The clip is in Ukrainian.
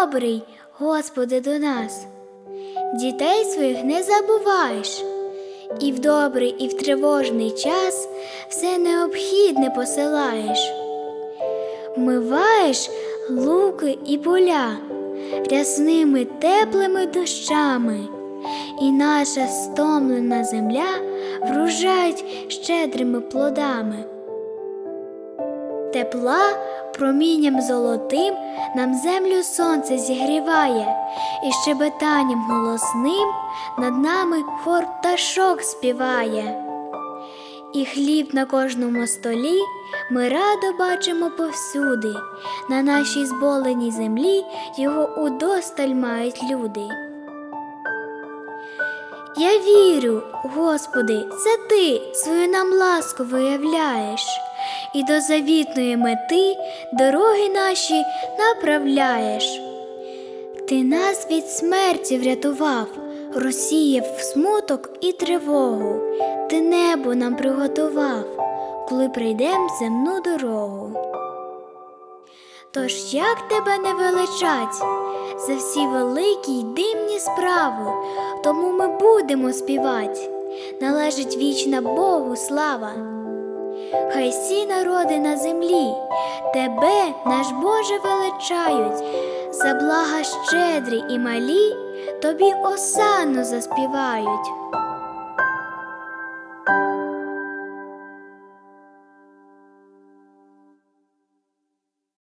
добрий, Господи, до нас. Дітей своїх не забуваєш, і в добрий, і в тривожний час все необхідне посилаєш. Миваєш луки і поля рясними теплими дощами, і наша стомлена земля вружають щедрими плодами. Тепла промінням золотим нам землю сонце зігріває, і щебетанням голосним над нами хор пташок співає. І хліб на кожному столі ми радо бачимо повсюди, на нашій зболеній землі його удосталь мають люди. Я вірю, Господи, це Ти свою нам ласку виявляєш, і до завітної мети дороги наші направляєш. Ти нас від смерті врятував, розсіяв смуток і тривогу, ти небо нам приготував, коли прийдем земну дорогу. Тож як тебе не величать за всі великі й дивні справи, тому ми будемо співати, належить вічна Богу слава. Хай всі народи на землі тебе, наш Боже, величають, за блага щедрі і малі, тобі осану заспівають.